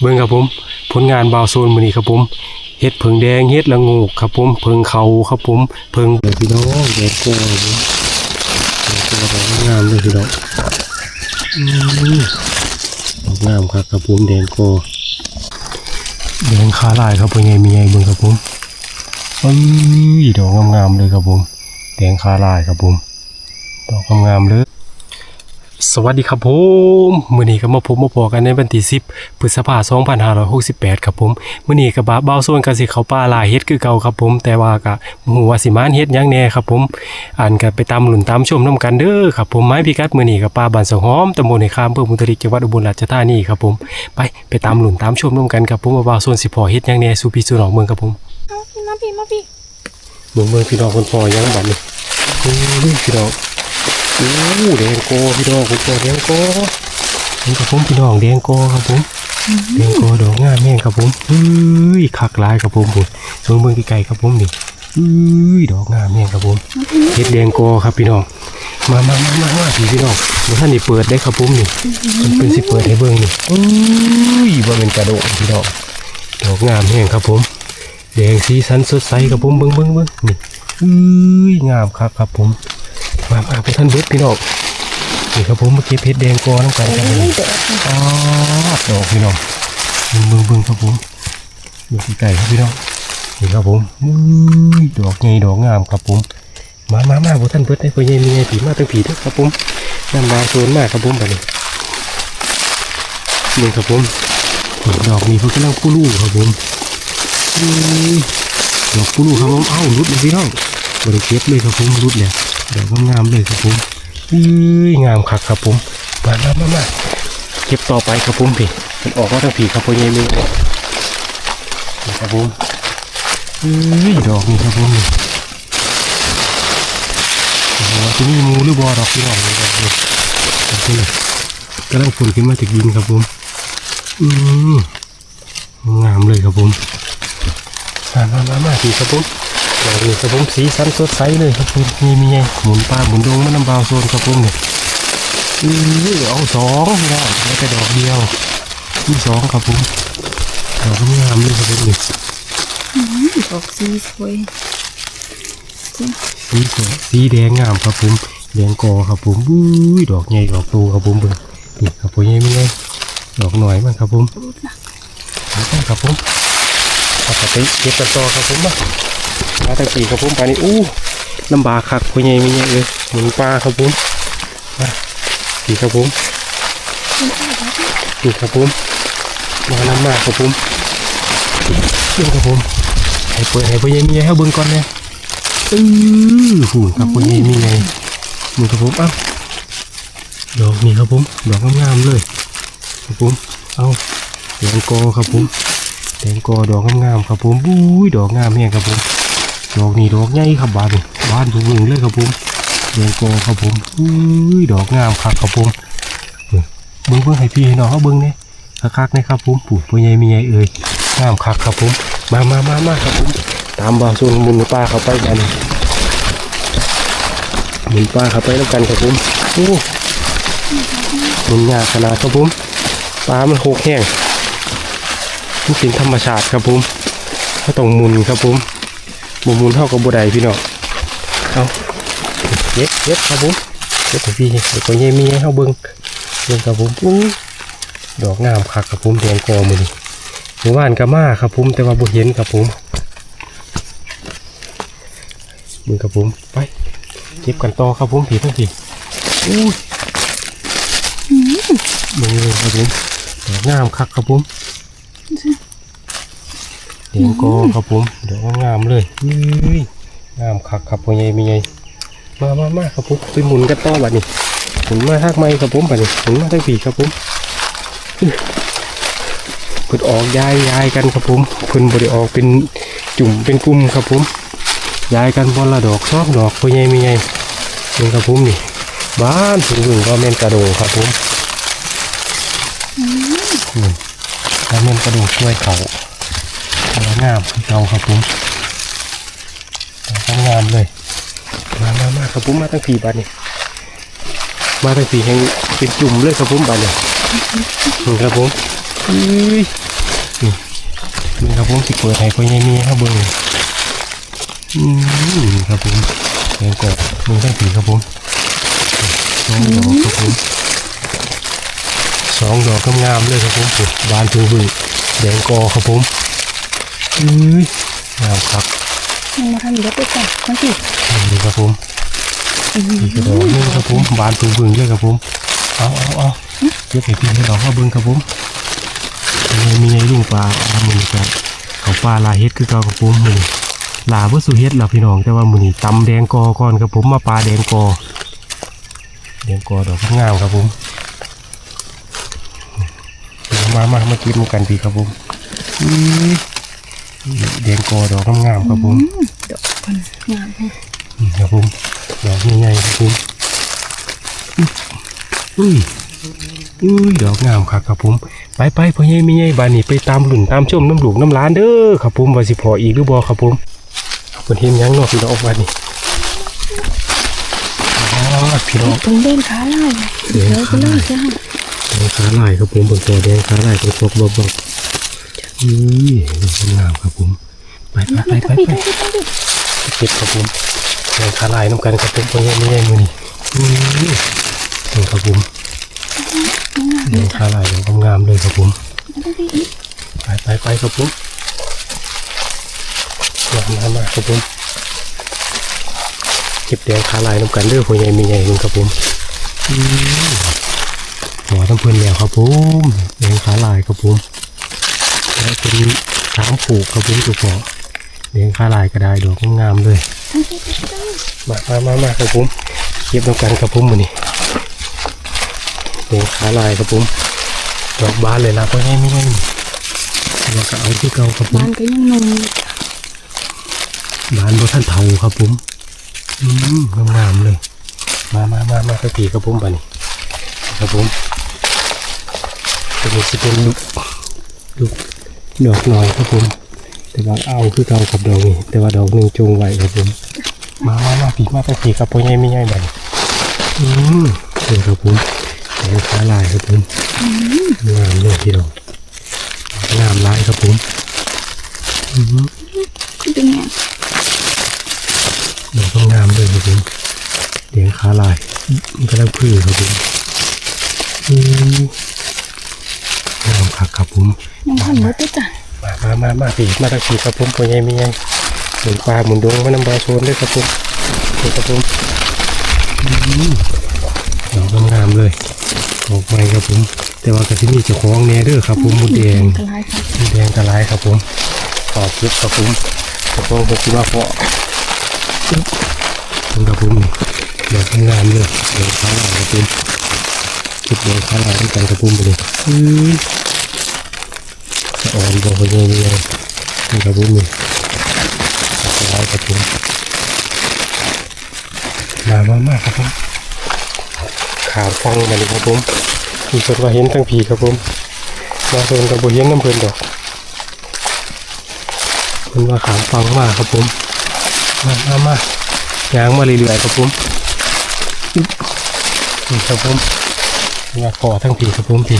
เบิ่งครับผม ผลงานบาวโซนมื้อนี้ครับผมเฮ็ดเพิงแดงเฮ็ดละงูกครับผมเพิงเขาครับผมเพิงเดี๋ยวพี่น้องแดงโก้ครับผมแดงโก้ดอกงามเลยพี่น้องอืมดอกงามครับครับผมแดงโก้แดงขาลายครับพ่อใหญ่มีใหญ่เบิ่งครับผมอุ้ยดอกงามๆเลยครับผมแดงขาลายครับผมดอกงามๆเลย สวัสดีครับผมมื้อนี้ก็มาพบมาพอกันในวันที่10พฤษภาคม2568ครับผมมื้อนี้ก็บ่าวเบาโซนก็สิเข้าป่าล่าเฮ็ดคือเก่าครับผม แต่ว่าก็บ่ฮู้ว่าสิมานเฮ็ดหยังแหน่ครับผมอ่านก็ไปตามหลุนตามชมนํกันเด้อครับผมไม้พิกัดมื้อนี้ก็ป่าบ้านสะหอมตำบลในคามอำเภอมุทริกจังหวัดอุบลราชธานีครับผม ไปไปตามหลุนตามชมนํกันครับผมว่าบ่าวโซนสิพอเฮ็ดหยังแหน่สู่พี่สู่น้องเมืองครับผมเอาพี่มาพี่มาพี่เมืองเมืองพี่น้องคนพอยังบัดนี้อู้พี่น้อง อู้แดงโกพี่น้องคนพอแดงโกนี่ครับผมพี่น้องแดงโกครับผมแดงโกดอกงามแม่งครับผมเฮ้ยคักหลายครับผมผมส่วนเมืองไกลๆครับผมนี่เฮ้ยดอกงามแม่งครับผมเฮ็ดแดงโกครับพี่น้องมามามามามาพี่พี่น้องเดี๋ยวท่านนี่เปิดได้ครับผมนี่มันเป็นสิเปิดให้เบิ่งนี่เอ้ยว่าเป็นกระโดดพี่น้องดอกงามแห้งครับผม แดงสีสันสดใสครับผมเบิ้งเบิ้งเบิ้งนี่อุ้ยงามครับครับผม มามาพวกท่านเบิดพี่น้องนี่ครับผมเมื่อกี้เพชรแดงกอน้ำกันครับผมเดี๋ยอ๋อดอกพี่น้องเบิ้งเบิ้งเบิ้งครับผมอยู่ที่ไก่ครับพี่น้องนี่ครับผมดอกใหญ่ดอกงามครับผม มามามาพวกท่านเบิดให้พ่อใหญ่มีไงผีมาตั้งผีด้วยครับผมน้ำมาโซนมากครับผมแบบนี้นี่ครับผมดอกนี้เพิ่งกำลังปูลูกครับผมดอกปูลูกครับผมเอ้ารุดเลยพี่น้องบริเก็บเลยครับผมรุดเลย เดอกงามเลยครับผมอุ้ยงามคักครับผมมามามามาเก็บต่อไปครับผมพี่มันออกมาทั้งผีครับพ่อใหญ่มือนี่ครับผมอุ้ยดอกนี่ครับผมนี่โอ้โหที่นี่มูหรือบอดอกพี่นองนี่ครับนี่ดอกำลังฝนขึ้นมาจากดินครับผมอืมงามเลยครับผมมามามามาสีครับผม ดอกนี้ครับผมสีสันสดใสเลยครับผมมีมีไงหมุนปลาหมุนดงมันน้ำบาวโซนครับผมเนี่ยอือเอาสองพี่น้องแล้วแต่ดอกเดียวที่สองครับผมดอกงามเลยครับผมนี่ออกสีสวยสีสวยสีแดงงามครับผมแดงกอครับผมอุ้ยดอกใหญ่ดอกโตครับผมเบิ่งนี่ครับผมยังมีไงดอกหน่อยมันครับผมรูดนะเอาไปครับผมเอาไปเก็บกันต่อครับผมมา มาตะกี้ครับผมไปนี่อู้ลำบากครับคุยใหญ่ไม่ใหญ่เลยหมุนปลาครับผมมาดีครับผมนี่ครับผมมาน้ำมากครับผมนี่ครับผมให้เปิดให้คุยใหญ่มีใหญ่ให้เบิ่งก่อนเลยอือหูครับคุยใหญ่มีใหญ่นี่ครับผมอ้าดอกนี่ครับผมดอกงามๆเลยครับผมเอาแดงกอครับผมแดงกอดอกงามๆครับผมบุ้ยดอกงามแห้งครับผม ดอกนี่ดอกใหญ่ครับบานนี่บานถึงหนึ่งเลยครับผมแดงกอครับผมบุ้ยดอกงามครับครับผมเบิ้งเบิ้งให้พี่ให้น้องเขาเบิ้งเนี่ยคักๆนะครับผมปู่พ่อใหญ่มีใหญ่เอ่ยงามคักครับผมมามามามาครับผมตามบ่าวโซนมุนป้าเข้าไปกันหมุนป้าเข้าไปแล้วกันครับผมโอ้หมุนยาขนาดครับผมปลามันโคกแห้งมันเป็นธรรมชาติครับผมก็ต้องมุนครับผม บ่หมุนเท่ากับบัไดพี่น้องเอาเย็บเย็บครับผมเย็บให้พี่เดี๋ยวก็เย่มีให้เฮาเบิ่งเบิ่งครับผมอู้ดอกงามคักครับผมแดงกอมือนี่หมู่บ้านก็มาครับผมแต่ว่าบ่เห็นครับผมเบิ่งครับผมไปเก็บกันต่อครับผมผีทั้งผีอู้เบิ่งเลยครับผมดอกงามคักครับผม เดียงก็ครับผมเดี๋ยวงามเลยอุ้ยงามคักครับพ่อใหญ่มีไงมามามาครับผมไปหมุนกันต่อบัดนี้หมุนมาทากไม้ครับผมบัดนี้หมุนมาทางผีครับผมอื้อเพิ่นออกย้ายย้ายกันครับผมเพิ่นบริออกเป็นจุ่มเป็นกลุ่มครับผมย้ายกันบนละดอกชอบดอกพ่อใหญ่มีไงนี่ครับผมนี่บ้านถึงถึงก็แม่นกระโดงครับผมอืมก็แม่นกระโดงช่วยเขา งามคือเราครับผมสวยงามเลย มามามาครับผมมาตั้งผีบาทนี่มาตั้งผีแห่งเป็นจุ่มเลยครับผมบาทนี่นี่ครับผมเอ้ยนี่ครับผมสิเปิดให้พ่อใหญ่มีครับเบิ่งอืมนี่ครับผมแดงกอมือทั้งผีครับผมสองดอกครับผมสองดอกงามเลยครับผมบานถึงบึ้งแดงกอครับผม เอ้ยงามครับยังมาทำเด็ดด้วยจ้ะคนที่นี่ครับผมนี่กระดอกนี่ครับผมบานพึงพึงเลยครับผมเอาเอาเอาเก็บให้พี่ให้เราเข้าเบิ้งครับผมมีมีไงลุงปลาเอามือกันเขาปลาลาเฮ็ดคือเก่าครับผมมือนี้ลาเพื่อสุเฮ็ดล่ะพี่น้องแต่ว่ามือนี้ตำแดงกอก่อนครับผมมาปลาแดงกอแดงกอดอกงามครับผมมามามากินกันพี่ครับผมอื้อ แดงกอดอกงามๆครับผมดอกคนงามแฮะอืมครับผมดอกใหญ่ๆครับผมอุ้ยอุ้ยดอกงามครับครับผม ไปไปพ่อใหญ่ไม่ใหญ่บานนี้ไปตามหลุ่นตามชมน้ำหลูกน้ำล้านเด้อครับผมว่าสิพออีกหรือบ่ครับผมเพิ่นเห็นหยังเนาะพี่น้องบานนี้อ๋อพี่น้องตรงเด่นขาลายเดี๋ยวไปเลยจ้าแดงขาลายครับผมเบิ่งตัวแดงขาลายตรงปกบ่บ่ อุ้ยดอกงามครับผมไปไปไปไปพี่ไปพี่พี่พี่เก็บครับผมแดงขาลายน้ำกันครับผมพ่อใหญ่ไม่ใหญ่มือนี้อุ้ยนี่ครับผมเลี้ยงขาลายอย่างงามๆเลยครับผมไปไปไปครับผมมามามาครับผมเก็บแดงขาลายน้ำกันเด้อหัวใหญ่มีใหญ่หนึงครับผมอืมหัวทั้งเพื่อนแล้วครับผมแดงขาลายครับผม แล้วเป็นช้างผูกครับผมตัวพอแดงขาลายก็ได้ดอกงามๆเลยมามามามาครับผมเก็บน้ำกันครับผมมือนี้แดงขาลายครับผมดอกบานเลยนะเพราะให้ไม่ให้เราก็เอาที่เก่าครับผมบ้านก็ยังนมบานบนท่านเทาครับผมอืมงามๆเลย มามามามาสักทีครับผมบานี่ครับผมตัวนี้จะเป็นลูกลูก ดอกน้อยครับผม แต่ว่าเอาคือเก่ากับดอกนี้ แต่ว่าดอกหนึ่งจงไว้ครับผม มามามาปีมาสักทีครับเพราะให้ไม่ให้บานี่อืมเดี๋ยวครับผมแขนขาลายครับผมงามเลยพี่น้องงามร้ายครับผมอื้อหือเป็นไงดอกก็งามเลยครับผมเลี้ยงขาลายมันกำลังพื้ครับผมอื้อ งามคักครับผมยังทำเด็ดด้วยจ้ะมามามามาปีมาตะกี้ครับผมตัวใหญ่ไม่ใหญ่หมุนปลาหมุนดวงมาน้ำบาโซนด้วยครับผมนี่ครับผมอื้อหือดอกก็งามเลยออกใหม่ครับผม แต่ว่ากระที่นี่เจะคล้าของแน่เด้อครับผมหมุดแดงกระไรครับสีแดงกระไรครับผมขอบคลิปครับผมขอบคุณผมคิดว่าเพาะคุณครับผมเดี๋ยวทำงานเลยเดี๋ยวข้าวหลามครับผมคิดเดี๋ยวข้าวหลามด้วยกันครับผมไปเลยอือ จะอ่อนบอกคนยังไงนี่ครับผมนี่ระไรครับผมมามามากครับผมขาวฟังมาเลยครับผมมีคนว่าเห็นทั้งผีครับผมมาโซนกับบุเฮียนน้ำเพลินดอกมันว่าขามฟังมากครับผมมามามายางมาเรื่อยๆครับผมนี่ครับผมงาคอทั้งผีครับผมผี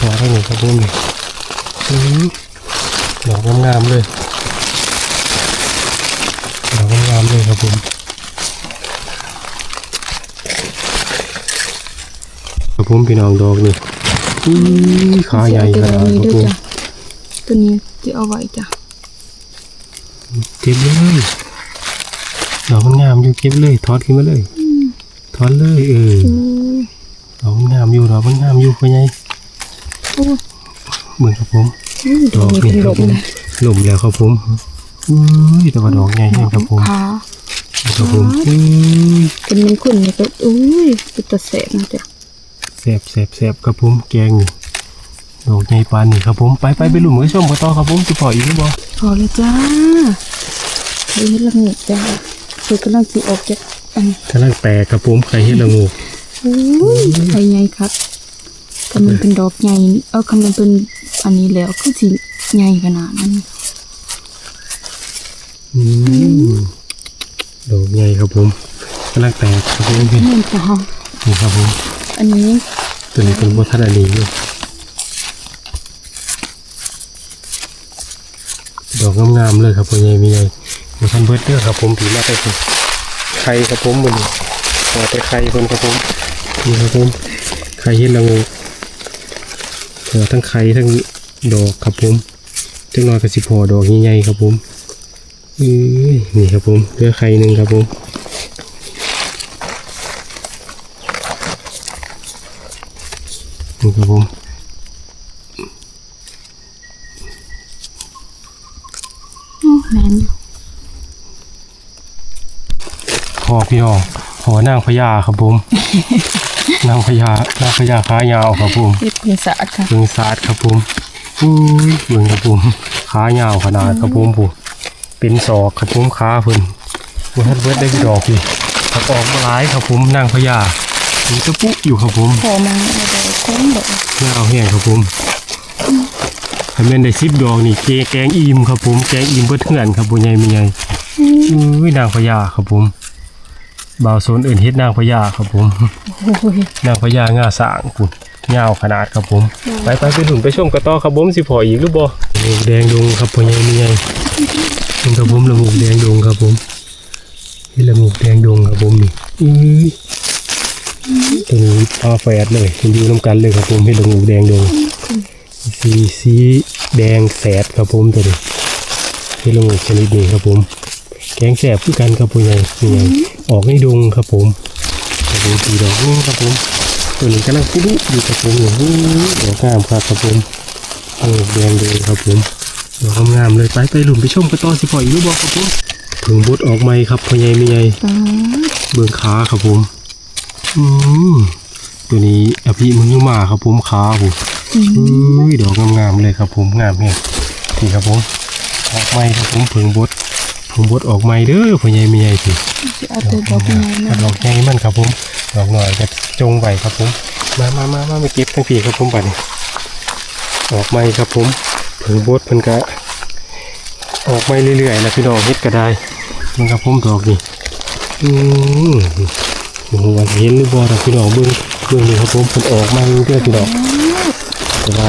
คอทั้งนี้ครับผมนี่อื้อดอกงามๆเลยดอกงามๆเลยครับผมครับผมพี่น้องดอกนี่อื้อขาใหญ่ขนาดครับด้ผวยมจ้ะตัวนี้จะเอาไว้จ้ะเก็บเลยดอกมันงามอยู่เก็บเลยทอดขึ้นมาเลยทอดเลยเอออือดอกมันงามอยู่ดอกมันงามอยู่พ่อใหญ่โอ้ เหมือนครับผมยดอกเป็นี่นคหลรับบผมเลยหล่มแล้วครับผมอุ้ยแต่ว่าดอกใหญ่แห้งครับผมขาครับผมอุ้ยเป็นมันขุ่นเนี่ยก็อุ้ยเป็นตะแสบนะจ้ะแสบแสบแสบครับผมแกงนี่ดอกใหญ่ปานนี่ครับผมไปไปไปหลุมมือส้มกันต่อครับผมสิพออีกหรือบ่พอแล้วจ้าเฮ้ยละเงียดจ้าคือกำลังสีออกจากอันนี้กำลังแตกครับผมใครเห็นละงูอุ้ยไข่ใหญ่ครับ คำมันเป็นดอกใหญ่เอาคำนมันเป็นอันนี้แล้วก็สิใหญ่ขนาดนั้นดอกใหญ่ครับผมกำลังแตกครับผมนี่นี่ครับผมอันนี้ตัวนี้เป็นบัวทัดอันนี้ดอกงามๆเลยครับพ่อใหญ่มีใหญ่มาทันเบิร์ดเด้อครับผมผีมาไปคมไข่ครับผมมันมาไปไข่คนครับผมนี่ครับผมไข่เห็ดละงู ขอทั้งไข่ทั้งดอกครับผมจังน้อยกับสิพอดอกใหญ่ๆครับผมอื้อนี่ครับผมเหลือไข่หนึ่งครับผมนี่ครับผมโอ้แมนอยู่พอพี่น้อง พอนางพญาครับผม นางพญานางพญาขายาวครับผมเฮ็ดเป็นสะอาดค่ะเบิ่งศาสตร์ครับผมอุ้ยเบิ่งครับผมขายาวขนาดครับผมผมเป็นศอกครับผมขาเพิ่นบ่ทันเบิดได้กี่ดอกพี่ถ้าออกมาหลายครับผมนางพญามีตะปุอยู่ครับผมพอมันเอาดอกก้นดอกยาวแห้งครับผมถ้าแม่นได้10ดอกนี่เกแกงอิ่มครับผมแกงอิ่มเบิดเถื่อนครับบ่ใหญ่มีใหญ่อุ้ยนางพญาครับผม บ่าวโซนเอิ้นเฮ็ดนางพญาครับผมโอ้ยนางพญางาสางคุณยาวขนาดครับผม ไปไปไปหนุนไปชมกระต่อครับผมสิพออีกหรือบ่งูแดงดงครับพ่อใหญ่ไม่ใหญ่นี่ครับผมละงูแดงดงครับผมนี่ละงูแดงดงครับผมนี่อื้อตัวนี้พาแฝดเลยมันอยู่น้ำกันเลยครับผมนี่ละงูแดงดงสีสีแดงแสดครับผมตัวนี้นี่ละงูชนิดนี้ครับผม แกงแสบคือกันครับพ่อใหญ่นี่ไงออกในดงครับผมครับผมสีดอกนี่ครับผมตัวนี้กำลังพุดุอยู่ครับผมอย่างนี้ดอกงามครับครับผมโอ้แดงเลยครับผมดอกงามๆเลยไปไปหลุมไปชมกระต่อสิพออีกหรือบอกครับผมถึงบดออกไหมครับพ่อใหญ่ไม่ใหญ่ตาเบื้องขาครับผมอืมตัวนี้อภิมึงยุมาครับผมขาผมอุ้ยดอกงามๆเลยครับผมงามเนี่ยนี่ครับผมออกไหมครับผมเพิ่งบด เพิ่งบดออกไหมเด้อพ่อใหญ่ไม่ใหญ่สิสิเอาแต่ดอกใหญ่ดนะอกใหญ่มันครับผมดอกหน่อยจะจงไว้ครับผม มามามามามาเก็บทั้งปีครับผมบัดนี้ออกไม้ครับผมเพิ่งบดเพิ่นกะออกไม้เรื่อยๆนะพี่น้องเฮ็ดก็ได้มันครับผมดอกนี่อืมโอ้โหว่าสิเห็นหรือบ่ดอกพี่น้องเบิ่งเบิ่งนี่ครับผมเพิ่นออกมาเรื่อยๆพี่น้องแต่ว่า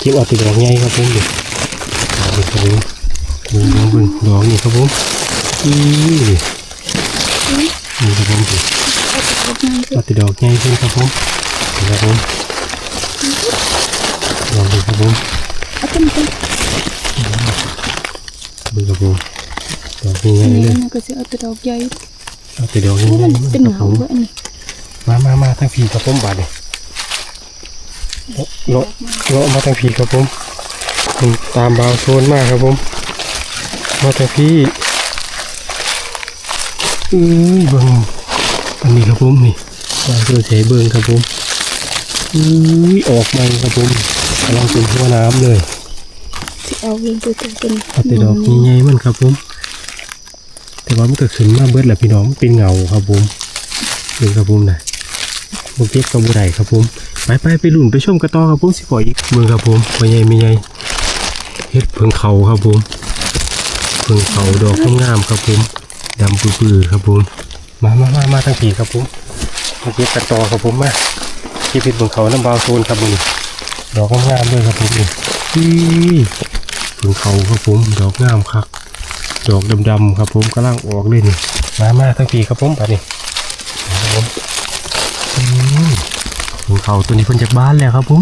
เก็บเอาแต่ดอกใหญ่ครับผมนี่ดอกนี่ ครับผมเบิ่งเบิ่งเบิ่งดอกนี่ครับผมอือนี่ครับผมนี่ปฏิดอกใหญ่ขึ้นครับผมนี่ครับผมลองดูครับผมเอาต้นต้นดูครับผมดอกใหญ่นี่ๆเลยนะก็สิเอาแต่ดอกใหญ่เอาแต่ดอกใหโอ้ญ่มันๆเป็นคเหรับงาผมเว้ยอันนี้มามามาทั้งพีครับผมบาดเลยเลาะเลาะมาทั้งพีครับผมมันตามบาวโซนมากครับผม มาทั้งพีอือเบิ่งอันนี้ครับผมนี่วางตัวเฉยเบิ่งครับผมอือออกมาครับผมกำลังเป็นหัวน้ำเลยสิเอาเรื่องตัวตัวเป็นเอาแต่ดอกใหญ่ๆมันครับผม แต่ว่ามันก็ขึ้นมาเบิดแหละพี่น้องมันเป็นเงาครับผมเป็นครับผมนะโมเก็บกับบุได้ครับผมไปไปไปลุ่นไปชมกระต่อครับผมสิปล่อยอีกเมืองครับผมไม่ใหญ่ไม่ใหญ่เฮ็ดเพิงเขาครับผม เพิงเขาดอกงามครับผมดำปื้อๆครับผมมามามามาทั้งผีครับผมมาเก็บกระตอครับผมมาเก็บเห็ดเพิงเขาน้ำบาวโซนครับผมดอกงามๆเลยครับผมนี่อื้องเขาครับผมดอกงามครับดอกดำๆครับผมกำลังออกเลยนี่มามาทั้งปีครับผมไปนี่ครับผมอืมถึงเขาตัวนี้เพิ่นจากบ้านแล้วครับผม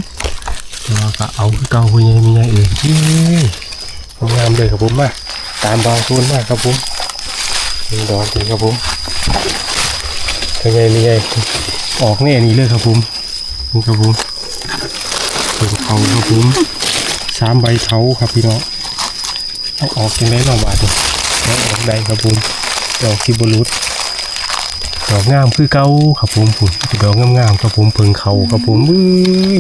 แต่ว่าก็เอาเก่าคุณยายมียายเอ่ยเย้งามเลยครับผมมา ตามบางโซนมากครับผมนี่ดอกนี่ครับผมคุณยายมียายออกแน่นี่เลยครับผมนี่ครับผมถึงเขาครับผมสามใบเขาครับพี่น้องเอาออกยังไงลองบาดเอาออกได้ครับผมดอกซิบรุษดอกงามคือเก่าครับผมผมดอกงามๆครับผมเพิงเขาครับผมอื้อ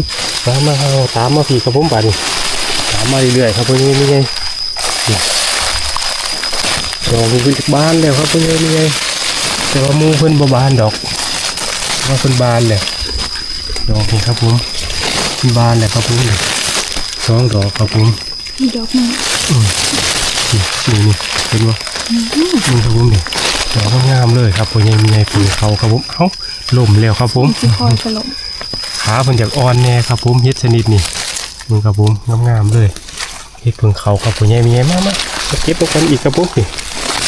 มามาเอาตามมาพี่ครับผมบาดนี่ตามมาเรื่อยๆครับพี่นี่นี่ไง ดอกมันเป็นจากบ้านแล้วครับพี่นี่นี่ไงแต่ว่าหมูเพิ่นบ่บานดอกว่าเพิ่นบานแล้วดอกนี่ครับผมเพิ่นบานแล้วครับผมนี่สองดอกครับผมมีดอกหนึงนี่นี่นี่เห็นว่านี่ครับผมนี่ดอกงามๆเลยครับผมยังมีไงผือเขาครับผมเอ้าล่มแล้วครับผมสิคอยถล่มขาเพิ่นจากอ่อนแน่ครับผมเฮ็ดชนิดนี่มึงครับผมงามๆเลยเฮ็ดเพิ่งเขาครับผมยังมีไงมามามาเก็บตรงกันอีกครับผมนี่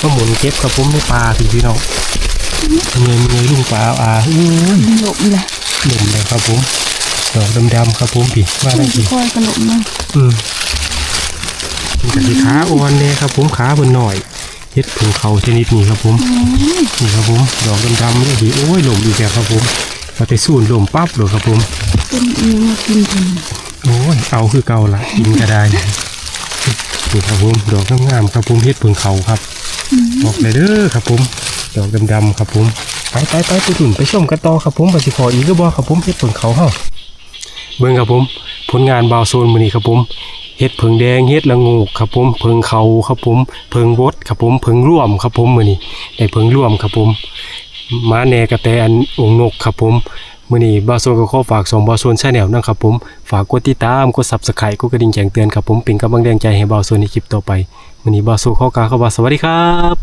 มาหมุนเก็บครับผมในปลาพี่พี่น้องเงยเงยลุงปลาเอาอาอุ้ยหลบเลยหนุ่มเลยครับผมดอกดำๆครับผมพี่มาได้พี่ค่อยกระหลบมาอืมมันก็สิขาอ่อนเนี่ยครับผมขาบนหน่อยเฮ็ดผงเขาชนิดนี้ครับผมนี่ครับผมดอกดำๆนี่พี่โอ้ยหล่มอีกแล้วครับผมพอแต่สูนหล่มปั๊บเลยครับผมเป็นเองมากินกันโอ้ยเอาคือเก่าละกินก็ได้นี่ครับผมดอกงามๆครับผมเฮ็ดเพิงเขาครับ บอกเลยเด้อครับผมดอกดำๆครับผมไปไปไปไปถุนไปชมกันต่อครับผมไปสิขออีกก็บอครับผมเฮ็ดเพิงเขาเฮาเบิ่งครับผม ผลงานบาวโซนมือนี้ครับผมเฮ็ดเพิงแดงเฮ็ดละงูครับผมเพิงเขาครับผมเพิงบดครับผมเพิงร่วมครับผมมือนี้ได้เพิงร่วมครับผมม้าแนกระแตอันองค์นกครับผมมื้อนี้บาโซนก็ขอฝากสองบาโซนชาแนลนะครับผมฝากกดติดตามกด Subscribe กดกระดิ่งแจ้งเตือนครับผมเป็นกำลังแรงใจให้บาโซนในคลิปต่อไปมื้อนี้บาโซนขอกล่าวคำว่าสวัสดีครับ